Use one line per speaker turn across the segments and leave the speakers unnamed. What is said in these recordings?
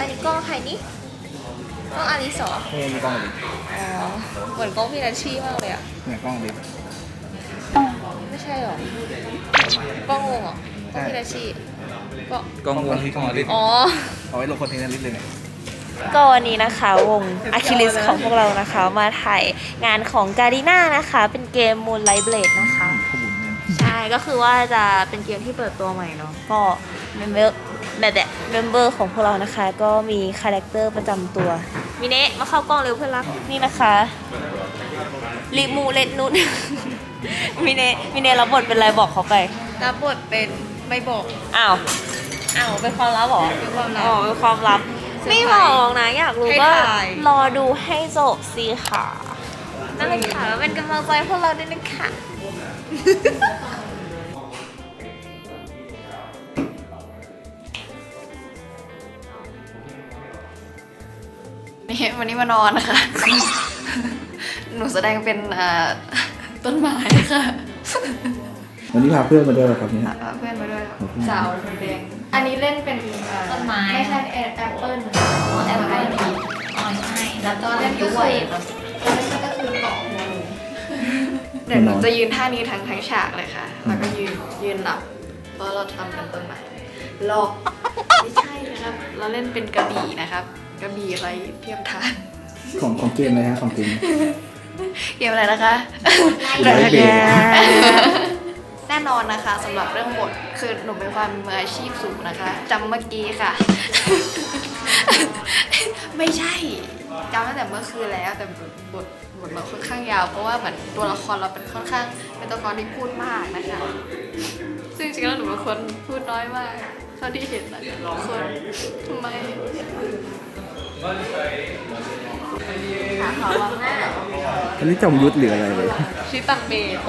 อันนี้กล้องใครนี่กล้องอาริสอ
เฮ้ยมีกล้องดิ
อ๋อเหมือนกล้องพี่นัชชี่มากเลยอะ
เนี่ยกล้องดิ
ไม่ใช่หรอกล้องวงเหรอกล้องพี่นัชชี่ก็
กล้องวงที่กล้องอลิส
อ๋อ
เอาไว้ลงคอนเทนต์อลิสเลยเนี่ย
ก็วันนี้นะคะวงอะคิลิสของพวกเรานะคะมาถ่ายงานของการีน่านะคะ เป็นเกม Moonlight Blade นะคะ
ขบุญเนี่ย
ใช่ก็คือว่าจะเป็นเกมที่เปิดตัวใหม่เนาะก็เมมเบอร์ แบบแบบเมมเบอร์ของพวกเรานะคะ ก็มีคาแรคเตอร์ประจำตัวมิเนะมาเข้ากล้องเร็วเพื่อนรัก นี่นะคะลิมูเลนนุนมิเนะมิเนะรับบทเป็นอะไรบอกเขาไป
รับบทเป็นไม่บอก
อ้าว อ้าวเป็นความลับเหรอ
เป็นความลับ
อ๋อเป็นความลับ
เซอร์
ไม่
ไพร
บ
ส์
อกนะอยากรู้
ให้
ก็
ถ่าย
รอดูให้จบสิค่ะ นั่นเลยค่ะแล้วเป็นกำลังใจให้พวกเราด้วยนะคะ
นี่วันนี้มานอนนะคะหนูแสดงเป็นอ่าต้นไม้ค่ะ
วันนี้พาเพื่อนมาด้วยเหรอครับเนี่ย
พาเพื่อนมาด้วยค่ะสาวคนแดงอันนี้เล่นเป็นอ่า
ต้นไม้
ไม่ใช่แอปเปิ้ล
แอปเปิ้ลอ๋อใช่แล้วก็เล่นด้วย
แล้วนั่นก็คือเกาะหัวหนูเดี๋ยวหนูจะยืนท่านี้ทั้งทั้งฉากเลยค่ะ แล้วก็ยืนยืนหลับเพราะเราทำเป็นต้นไม้หลอกไม่ใช่นะครับ เราเล่นเป็นกระบี่นะครับ กระบี่ไรเทียมทาน
ของของเกมอะไรฮะของเกม
เกมอะไรนะคะ
ไลฟ์เบย์
แน่นอนนะคะสำหรับเรื่องบทคือหนูเป็นความมืออาชีพสูงนะคะจำเมื่อกี้ค่ะ ไม่ใช่จำตั้งแต่เมื่อคืนแล้วแต่บทบทบทเราค่อนข้างยาว เพราะว่าเหมือนตัวละครเราเป็นค่อนข้างเป็นตัวละครที่พูดมากนะคะ ซึ่งจริงๆแล้วหนูเป็นคนพูดน้อยมากเท่าที่เห็นนะคนทำไม ขาขาววางหน้า
อันนี้จอมยุทธหรืออะไรเลย
ชิตังเบโต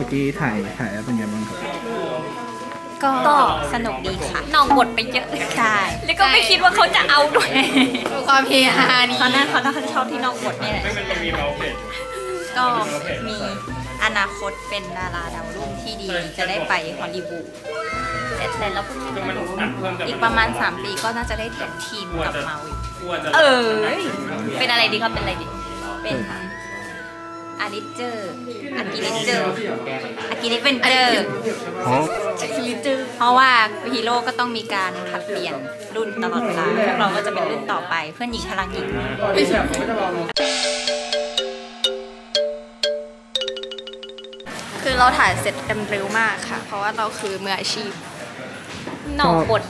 มื่
อกี้
ถ่ายถ่ายแล้วเป็นไงบ้างครับ
ก็สนุกดีค่ะนองบทไปเยอะใช่แล้วก็ไม่คิดว่าเขาจะเอาด้วย
ดูความเฮฮานี้
เขาน่าเขาน่าจะชอบที่นอกบทนี่แหละ
ไม่เป็นตรงมีเราเพจ
ก็มีอนาคตเป็นดาราดาวรุ่งที่ดีจะได้ไปฮอลลีวูดแต่แต่เราเพิ่งไม่ได้รู้อีกประมาณ 3 ปีก็น่าจะได้แท็กทีมกับมาวิล
กลัวจะ
เออเป็นอะไรดีครับเป็นอะไรดีเป็น อาริเจอร์อากิริเจอร์อากิริเป็นเจอร์
อ๋อ
เพราะว่าฮีโร่ก็ต้องมีการผลัดเปลี่ยนรุ่นตลอดเวลาพวกเราก็จะเป็นรุ่นต่อไปเพื่อนหญิงพลังหญิง
คือเราถ่ายเสร็จกันเร็วมากค่ะ เพราะว่าเราคือมืออาชีพ
นอกบท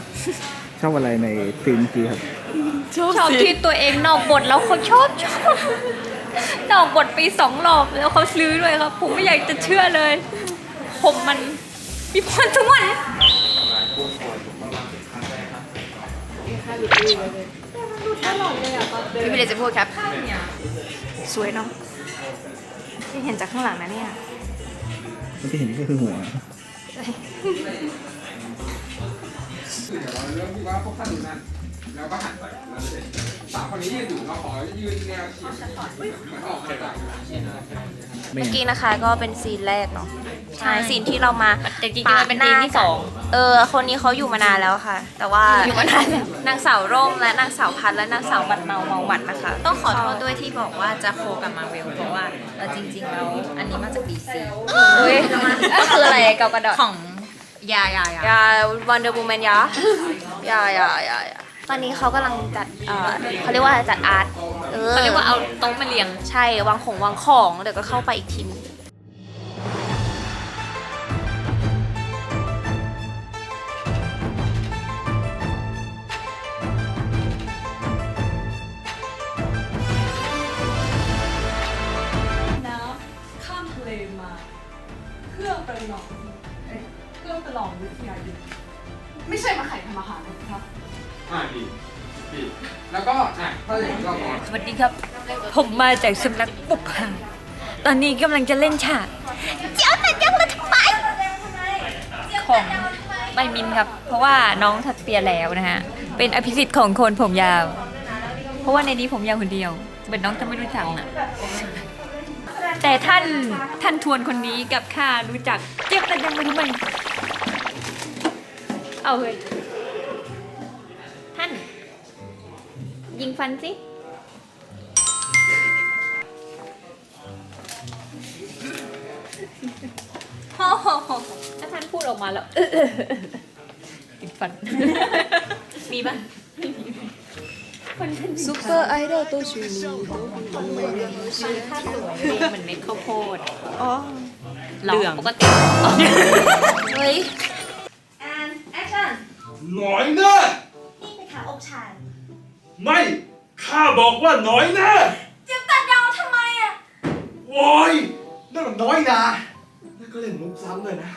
ชอบอะไรในฟิล์มเมื่อกี้ครับ
ชอบที่ตัวเองนอกบทแล้วเขาชอบชอบ นอกบทไปสองรอบแล้วเขาซื้อด้วยครับ ผมไม่อยากจะเชื่อเลย ผมมันมีพรสวรรค์
ไม่มีอะไรจะพูดครับ สวยเนาะที่เห็นจากข้างหลังนะเนี่ย
มันที่เห็นก็คือหัว
เดี๋ยวเราเริ่มที่ว่าพวกท่านอยู่นั่นแล้วก็หันไปนั่นเลย สามคนนี้ยืนอยู่เราขอยืนแนวเฉียงเหมือนออกมาจาก
ไม่
เมื่อ
งั้น
กี้นะคะก็เป็นซีนแรกเนาะใช่ซีนที่เรามา
แต่จริงๆมันเป็นซีนที่สอง
เออ คนนี้เขาอยู่มานานแล้วค่ะ แต่ว่า
อยู่มานานแล้ว
นางสาวร่มและนางสาวพัดและนางสาวบัดเมาเมาหวัดนะคะ
ต้องขอโทษด้วยที่บอกว่าจะโคกับมาเวลเพราะว่าเออจริงๆแล้วอันนี้มาจากดีซี
เฮ้ยก็คืออะไรเกากระดอด
ของยายายายา
วันเดอร์บูแมนยายายายายา ตอนนี้เขากำลังจัดเอ่อเขาเรียกว่าจัดอาร์ตเออ
เขาเรียกว่าเอาโต๊ะมาเรียง
ใช่วางของวางของเดี๋ยวก็เข้าไปอีกทีนึง
ผมมาจากสำนักปุกหาตอนนี้กำลังจะเล่นฉาก
เจ้าแต่ยังเลยทำไม
ของใบมินครับ เพราะว่าน้องทัดเปียแล้วนะฮะ เป็นอภิสิทธิ์ของคนผมยาว เพราะว่าในนี้ผมยาวคนเดียว เหมือนน้องจะไม่รู้จักนะแต่ท่านท่านทวนคนนี้กับข้ารู้จักเจ็บแต่ยังไม่รู้มันเอาเฮ้ยท่าน ยิงฟันสิ ถ้าท่านพูดออกมาแล้วติดฟัน มีปะ
ซูเปอร์ไอดอลตัวชูนี้
ถ้าสวยเหมือนเม็ดข้าวโพด
อ๋อ
เหลืองปกติ
เฮ้ย
น้อยแน่
นี่เป็นขาอกชาย
ไม่ข้าบอกว่าน้อยแน่
จะตัดยาวทำไมอะ
โว้ย นั่นมันน้อยนะแล้วก็เล่นมุกซ้ำเลยนะ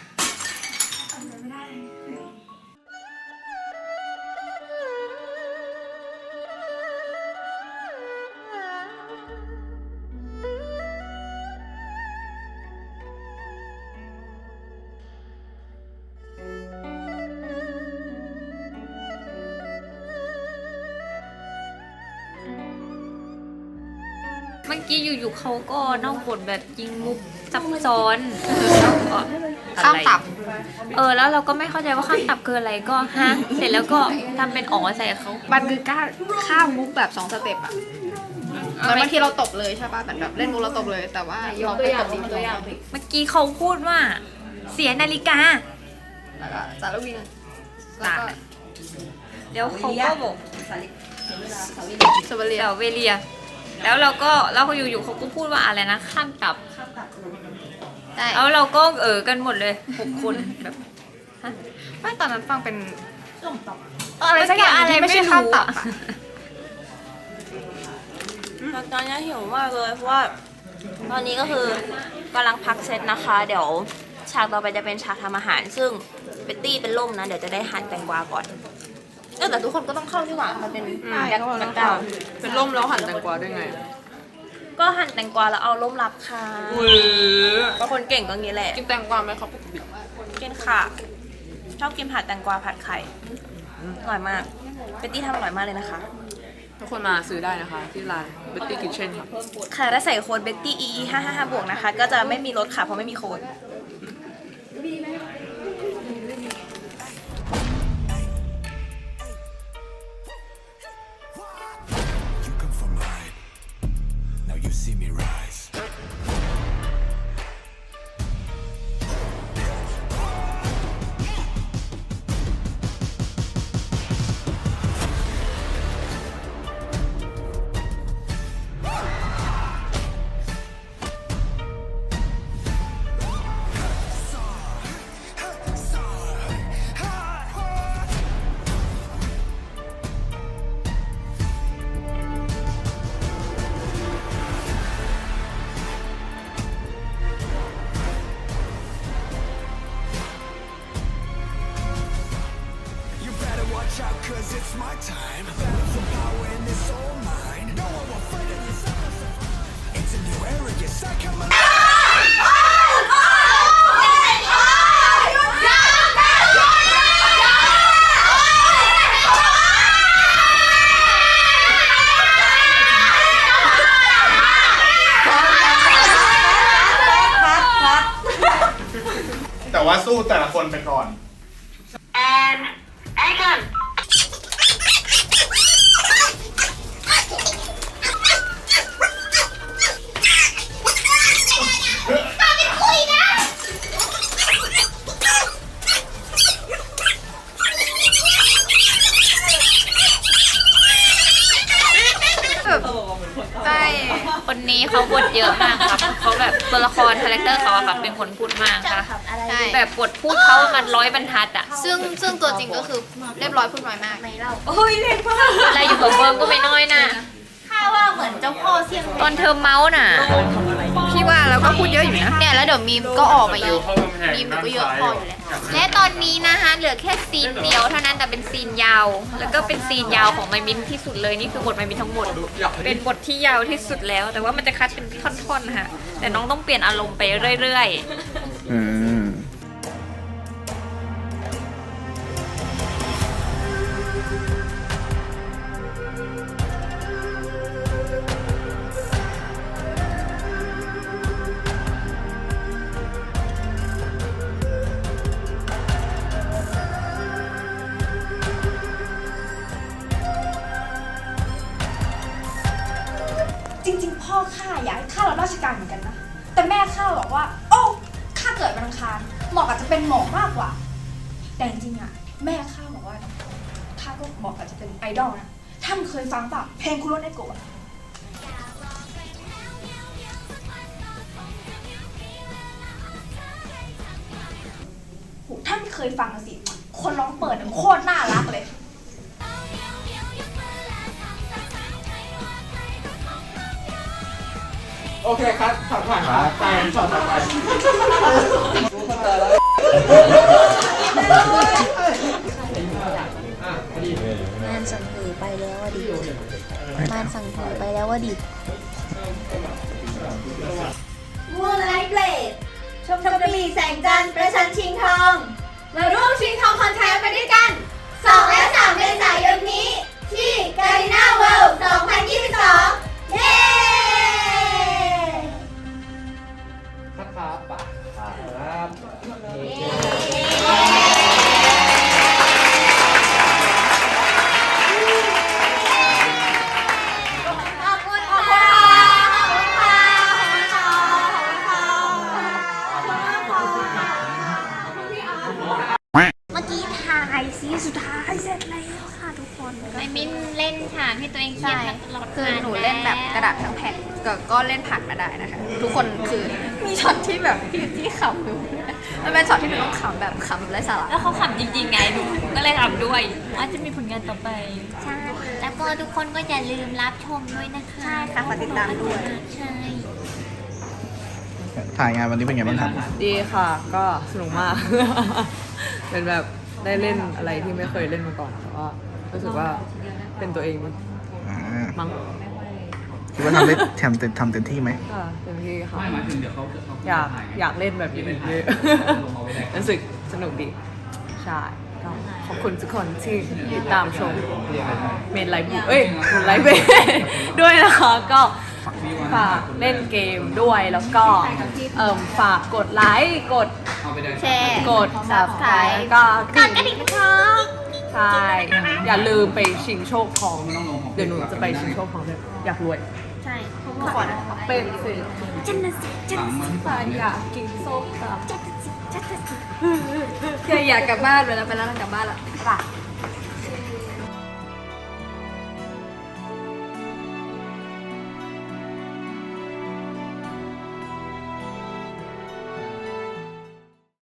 เมื่อกี้อยู่ๆเขาก็นอกบทแบบยิงมุกซับซ้อนก็
ข้ามตับ
เออ แล้วเราก็ไม่เข้าใจว่าข้ามตับคืออะไรก็ฮะเสร็จแล้วก็ทำเป็นอ๋อใส่เขา
มันคือการข้ามมุกแบบสองสเต็ปอะเหมือนบางทีเราตบเลยใช่ป่ะแบบแบบเล่นมุกเราตบเลย แต่ว่าลองไปตบดีตัวอย่าง
เมื่อกี้เขาพูดว่า เสียนาฬิกา
แล้วก็สารวินแล้วก็
แล้วเขาก็บอก
สวเรีย
เดี๋ยวเวเลีย แล้วเราก็แล้วเขาอยู่ๆเขาก็พูดว่าอะไรนะข้ามตับ
ได้
แล้วเราก็เออกันหมดเลยหกคนแบบ
ไม่ตอนนั้นฟังเป็นอะไรสักอย่าง
อะไร
ที่
ไม่
ไม่ใช่
รู้
ข้ามตับอะ
ตอนนี้หิวมากเลยเพราะว่าตอนนี้ก็คือกำลังพักเซตนะคะ เดี๋ยวฉากต่อไปจะเป็นฉากทำอาหาร ซึ่งเบตตี้เป็นล่มนะ เดี๋ยวจะได้หั่นแตงกวาก่อนเออแต่ทุกคนก็ต้องเข้านี่หว่ามันเป็นแบ็คแบ็คกราวด์
เป็นร่มแล้วหั่นแตงกวาด้วยไง
ก็หั่นแตงกวาแล้วเอาล่มรับค่ะก็คนเก่งก็งี้แหละ
กินแตงกวาไหมครับปกติ
กินค่ะ ชอบกินผัดแตงกวาผัดไข่อร่อยมากเบตตี้ทำอร่อยมากเลยนะคะ
ทุกคนมาซื้อได้นะคะ ที่ร้าน Betty Kitchen ค่ะ
ค่ะถ้าใส่โค้ดเบตตี้ EE 5 5 5บวกนะคะ ก็จะไม่มีลดค่ะเพราะไม่มีโค้ด
watch out, cause it's my time. Battle for power and it's all mine. No one will fight it, it's It's a new era, yes, I come alive.
แต่ว่าสู้แต่ละคนไปก่อน
แค
นนี้เขาบทเยอะมากครับเขาแบบตัวละครคาแรคเตอร์เขาอะค่ะเป็นคนพูดมากค่ะใช่แบบบทพูดเขามันร้อยบรรทัดอะซึ่งซึ่งตัวจริงก็คือเรียบร้อยพูดน้อยมาก
ไม่เล่า
โอ้ยเล่นมาก
อะไรอยู่กับเฟิร์มก็ไม่น้อยนะ
ข้าว่าเหมือนเจ้าพ่อเสี่ยง
ตอนเธอเมาส์น่ะ พี่ว่าแล้วก็พูดเยอะอยู่นะ เนี่ยแล้วเดี๋ยวมีมก็ออกมาอีก มีมก็เยอะพออยู่แล้ว และตอนนี้นะคะเหลือแค่ซีนเดียวเท่านั้นแต่เป็นซีนยาว แล้วก็เป็นซีนยาวของไมมินที่สุดเลยนี่คือบทไมมินทั้งหมด เป็นบทที่ยาวที่สุดแล้ว แต่ว่ามันจะคัดเป็นท่อนๆค่ะ แต่น้องต้องเปลี่ยนอารมณ์ไปเรื่อยๆ
ราชการเหมือนกันนะ แต่แม่ข้าบอกว่า โอ้ข้าเกิดวันอังคารเหมาะกับจะเป็นหมอมากกว่า แต่จริงๆอะแม่ข้าบอกว่าข้าก็เหมาะกับจะเป็นไอดอลนะท่านเคยฟังป่ะเพลงคุโรเนโกะท่านเคยฟังสิ คนร้องเปิดโคตรน่ารักเลย
โอเคครับผ่านผ่านครับไปช็อตต่อไป
มานสั่งหือไปแล้วว่าดีมานสั่งหือไปแล้วว่าดี
มูนไลท์เบลดชมชมกระบี่แสงจันทร์ประชันชิงทองมาร่วมชิงทองคอนแทสไปด้วยกัน 2 และ3เมษายนนี้ ที่การีนาเวิลด์2022 เย้ ตที่แบบที่ที่ขำอยู่มันเป็นช็อตที่หนูต้องขำแบบขำแบบไร้สาระ
แล้วเขาขำจริงๆไงหนูก็เลยทำด้วย อาจจะมีผลงานต่อไป
ใช่ แล้วก็ทุกคนก็อย่าลืมรับชมด้วยนะคะใช่ค่ะฝากติดตามด้วย ใช่
ถ่ายงานวันนี้เป็นไงบ้างครับ
ดีค่ะ ก็สนุกมาก เป็นแบบได้เล่นอะไรที่ไม่เคยเล่นมาก่อนแต่ว่ารู้สึกว่าเป็นตัวเอง
อ่า
มั้ง
คิด ว่าทำได้ทำเต็มทำเต็มที่ไหม
ก็เต็มที่ค่ะอยากอยากเล่นแบบนี้อีกเยอะรู้สึกสนุกดี ใช่ก็ขอบคุณทุกคนที่ติดตามชมเมนไลฟ์เอ้ยไลฟ์เบด้วยนะคะก็ฝากเล่นเกมด้วยแล้วก็เอ่มฝากกดไลค์กด
แชร์
กด subscribe แล้วก็กดกระดิ่งนะคะใช่อย่าลืมไปชิงโชคทองเดี๋ยวหนูจะไปชิงโชคทองด้วยอยากรวย
ใช่ขอนะ
เป็นสิ
จันทร์สิจันทร์สิ
แต่อยากกินส้มตำ
จันทร์สิจันทร์สิ
แค่อยากกลับบ้านไปแล้วไปแล้วกลับบ้านละ
ค่ะ